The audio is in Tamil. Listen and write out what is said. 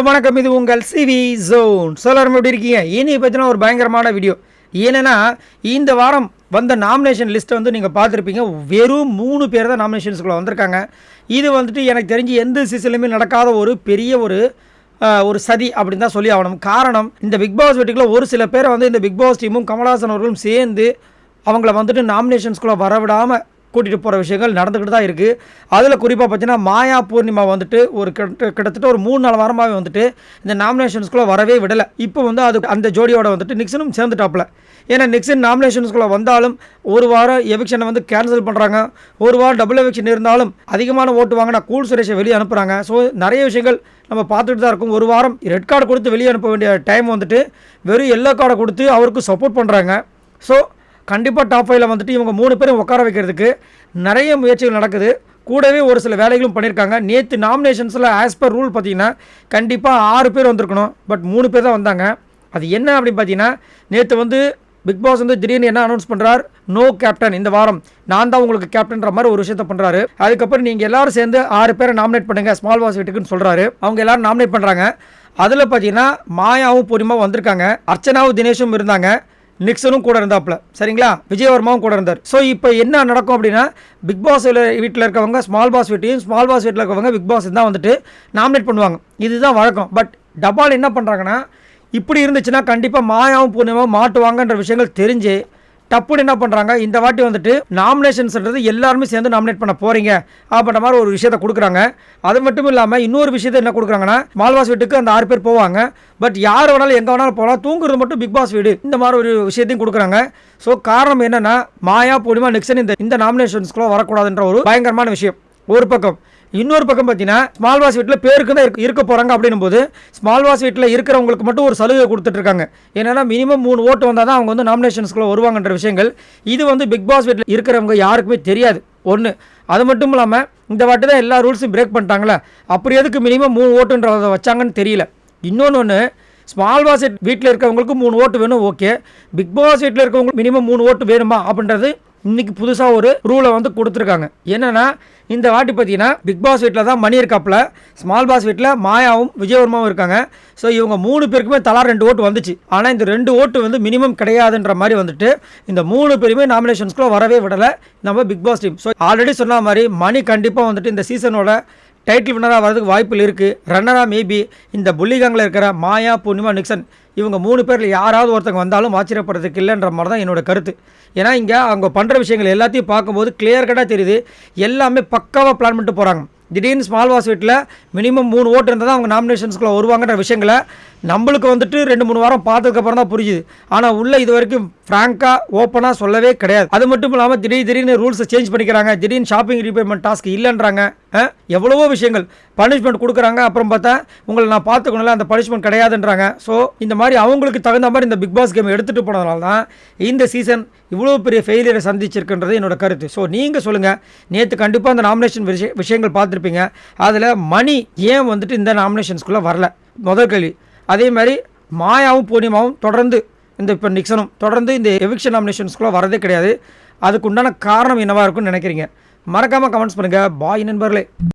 ஹலோ வணக்கம். இது உங்கள் சிவி ஜோன். சொல்லாரம் எப்படி இருக்கீங்க? இனி பற்றின ஒரு பயங்கரமான வீடியோ ஏன்னா இந்த வாரம் வந்த நாமினேஷன் லிஸ்ட்டை வந்து நீங்கள் பார்த்துருப்பீங்க. வெறும் மூணு பேர் தான் நாமினேஷன்ஸ்குள்ளே வந்திருக்காங்க. இது வந்துட்டு எனக்கு தெரிஞ்சு எந்த சீசன்லையுமே நடக்காத ஒரு பெரிய ஒரு ஒரு சதி அப்படின்னு தான் சொல்லி ஆகணும். காரணம் இந்த பிக் பாஸ் வீட்டுக்குள்ள ஒரு சில பேரை வந்து இந்த பிக் பாஸ் டீமும் கமலஹாசன் அவர்களும் சேர்ந்து அவங்கள வந்துட்டு நாமினேஷன்ஸ்குள்ளே வரவிடாமல் கூட்டிகிட்டு போகிற விஷயங்கள் நடந்துக்கிட்டு தான் இருக்குது அதில் குறிப்பாக பார்த்தீங்கன்னா மாயா பூர்ணிமா வந்துட்டு ஒரு கிட்ட கிட்டத்தட்ட ஒரு மூணு நாலு வாரமாகவே வந்துட்டு இந்த நாமினேஷன்ஸ்குள்ளே வரவே விடலை. இப்போ வந்து அது அந்த ஜோடியோட வந்துட்டு நிக்சனும் சேர்ந்துட்டாப்பில். ஏன்னா நிக்சன் நாமினேஷன்ஸ்குள்ளே வந்தாலும் ஒரு வாரம் எவிக்ஷனை வந்து கேன்சல் பண்ணுறாங்க ஒரு வாரம் டபுள் எவிக்ஷன் இருந்தாலும் அதிகமான ஓட்டு வாங்கினா கூல் சுரேஷை வெளியே அனுப்புகிறாங்க ஸோ நிறைய விஷயங்கள் நம்ம பார்த்துட்டு தான் இருக்கும். ஒரு வாரம் ரெட் கார்டு கொடுத்து வெளியே அனுப்ப வேண்டிய டைம் வந்துட்டு வெறும் எல்லோ கார்டை கொடுத்து அவருக்கு சப்போர்ட் பண்ணுறாங்க ஸோ கண்டிப்பாக டாப் ஃபைவ்ல வந்துட்டு இவங்க மூணு பேரும் உட்கார வைக்கிறதுக்கு நிறைய முயற்சிகள் நடக்குது. கூடவே ஒரு சில வேலைகளும் பண்ணியிருக்காங்க நேற்று நாமினேஷன்ஸில் ஆஸ் பர் ரூல் பார்த்தீங்கன்னா கண்டிப்பாக ஆறு பேர் வந்திருக்கணும். பட் மூணு பேர் தான் வந்தாங்க. அது என்ன அப்படின்னு பார்த்தீங்கன்னா நேற்று வந்து பிக் பாஸ் வந்து திடீர்னு என்ன அனௌன்ஸ் பண்ணுறார் நோ கேப்டன் இந்த வாரம் நான் தான் உங்களுக்கு கேப்டன்ற மாதிரி ஒரு விஷயத்த பண்ணுறாரு அதுக்கப்புறம் நீங்கள் எல்லாரும் சேர்ந்து ஆறு பேரை நாமினேட் பண்ணுங்கள் ஸ்மால் பாஸ் வீட்டுக்குன்னு சொல்கிறாரு அவங்க எல்லாரும் நாமினேட் பண்ணுறாங்க அதில் பார்த்தீங்கன்னா மாயாவும் பூர்ணிமாவும் வந்திருக்காங்க. அர்ச்சனாவும் தினேஷும் இருந்தாங்க. நிக்சனும் கூட இருந்தாப்புல. சரிங்களா? விஜயவர்மாவும் கூட இருந்தார். ஸோ இப்போ என்ன நடக்கும் அப்படின்னா பிக் பாஸ் வீட்டில் இருக்கவங்க ஸ்மால் பாஸ் வீட்டையும் ஸ்மால் பாஸ் வீட்டில் இருக்கவங்க பிக் பாஸ் தான் வந்துட்டு நாமினேட் பண்ணுவாங்க. இதுதான் வழக்கம். பட் டபால் என்ன பண்ணுறாங்கன்னா இப்படி இருந்துச்சுன்னா கண்டிப்பாக மாயாவும் பூர்ணிமாவும் மாட்டுவாங்கன்ற விஷயங்கள் தெரிஞ்சு டப்புன்னு என்ன பண்ணுறாங்க இந்த வாட்டி வந்துட்டு நாமினேஷன்ஸ்ன்றது எல்லாருமே சேர்ந்து நாமினேட் பண்ண போகிறீங்க அப்படின்ற மாதிரி ஒரு விஷயத்த கொடுக்குறாங்க. அது மட்டும் இல்லாமல் இன்னொரு விஷயத்த என்ன கொடுக்குறாங்கன்னா மால்வாஸ் வீட்டுக்கு அந்த ஆறு பேர் போவாங்க. பட் யார் வேணாலும் எங்கே வேணாலும் போகலாம். தூங்குறது மட்டும் பிக் பாஸ் வீடு. இந்த மாதிரி ஒரு விஷயத்தையும் கொடுக்குறாங்க. ஸோ காரணம் என்னென்னா மாயா பூர்ணிமா நெக்ஸ்ட் இந்த இந்த நாமினேஷன்ஸ்க்குள்ளே வரக்கூடாதுன்ற ஒரு பயங்கரமான விஷயம். ஒரு பக்கம். இன்னொரு பக்கம் பார்த்தீங்கன்னா ஸ்மால் வாஸ் வீட்டில் பேருக்கு தான் இருக்க- போகிறாங்க அப்படின்னும் போது ஸ்மால் வாஸ் வீட்டில் இருக்கிறவங்களுக்கு மட்டும் ஒரு சலுகை கொடுத்துட்டு இருக்காங்க என்னன்னா மினிமம் மூணு ஓட்டு வந்தால் தான் அவங்க வந்து நாமினேஷன்ஸ்குள்ளே வருவாங்கன்ற விஷயங்கள். இது வந்து பிக் பாஸ் வீட்டில் இருக்கிறவங்க யாருக்குமே தெரியாது. ஒன்று அது மட்டும் இல்லாமல் இந்த வாட்டி தான் எல்லா ரூல்ஸும் பிரேக் பண்ணிட்டாங்களே? அப்படி எதுக்கு மினிமம் மூணு ஓட்டுன்றத வச்சாங்கன்னு தெரியல. இன்னொன்று ஒன்று ஸ்மால் பாஸ் வீட்டில் இருக்கிறவங்களுக்கு மூணு ஓட்டு வேணும் ஓகே பிக் பாஸ் வீட்டில் இருக்கிறவங்களுக்கு மினிமம் மூணு ஓட்டு வேணுமா? அப்படின்றது இன்னைக்கு புதுசாக ஒரு ரூலை வந்து கொடுத்துருக்காங்க. என்னன்னா இந்த வாட்டி பார்த்தீங்கன்னா பிக் பாஸ் வீட்டில் தான் மணி இருக்காப்புல. ஸ்மால் பாஸ் வீட்டில் மாயாவும் விஜயவர்மாவும் இருக்காங்க. ஸோ இவங்க மூணு பேருக்குமே தலா ரெண்டு ஓட்டு வந்துச்சு. ஆனால் இந்த ரெண்டு ஓட்டு வந்து மினிமம் கிடையாதுன்ற மாதிரி வந்துட்டு இந்த மூணு பேருமே நாமினேஷன்ஸ்க்குள்ள வரவே விடலை. நம்ம Bigg Boss team so already சொன்ன மாதிரி மணி கண்டிப்பாக வந்துட்டு இந்த சீசனோட டைட்டில் வின்னராக வரதுக்கு வாய்ப்புகள் இருக்குது ரன்னராக மேபி இந்த புள்ளிகாங்கில் இருக்கிற மாயா பூர்ணிமா நிக்சன். இவங்க மூணு பேரில் யாராவது ஒருத்தங்க வந்தாலும் ஆச்சரியப்படுறதுக்கு இல்லைன்ற மாதிரி தான் என்னோட கருத்து. ஏன்னா இங்கே அவங்க பண்ணுற விஷயங்கள் எல்லாத்தையும் பார்க்கும்போது கிளியர் கட்டாக தெரியுது. எல்லாமே பக்காவாக பிளான் பண்ணிட்டு போகிறாங்க திடீர்னு ஸ்மால் வாஸ் வீட்டில் மினிமம் மூணு ஓட்டு இருந்தால் தான் அவங்க நாமினேஷன்ஸ்குள்ளே வருவாங்கன்ற விஷயங்களை நம்மளுக்கு வந்துட்டு ரெண்டு மூணு வாரம் பார்த்ததுக்கப்புறம் தான் புரியுது. ஆனால் உள்ளே இது வரைக்கும் ஃப்ராங்காக ஓப்பனாக சொல்லவே கிடையாது. அது மட்டும் இல்லாமல் திடீர் திடீர்னு ரூல்ஸை சேஞ்ச் பண்ணிக்கிறாங்க. திடீர்னு ஷாப்பிங் ரீபேமெண்ட் டாஸ்க் இல்லைன்றாங்க. எவ்வளவோ விஷயங்கள். பனிஷ்மெண்ட் கொடுக்குறாங்க. அப்புறம் பார்த்தா உங்களை நான் பார்த்துக்கணும்ல அந்த பனிஷ்மெண்ட் கிடையாதுன்றாங்க. ஸோ இந்த மாதிரி அவங்களுக்கு தகுந்த மாதிரி இந்த பிக் பாஸ் கேம் எடுத்துகிட்டு போனதுனால தான் இந்த சீசன் இவ்வளோ பெரிய ஃபெயிலியரை சந்திச்சிருக்குன்றது என்னோட கருத்து. ஸோ நீங்கள் சொல்லுங்கள் நேற்று கண்டிப்பாக அந்த நாமினேஷன் விஷய விஷயங்கள் பார்த்துருப்பீங்க. அதில் மணி ஏன் வந்துட்டு இந்த நாமினேஷன்ஸ்குள்ளே வரல? முதல் கேள்வி. அதே மாதிரி மாயாவும் பூர்ணிமாவும் தொடர்ந்து இந்த இப்போ நிக்சனும் தொடர்ந்து இந்த எவிக்ஷன் நாமினேஷன்ஸ்குள்ளே வரதே கிடையாது. அதுக்கு உண்டான காரணம் என்னவாக இருக்கும்னு நினைக்கிறீங்க? மறக்காமல் கமெண்ட்ஸ் பண்ணுங்கள் பாய் நண்பர்களே.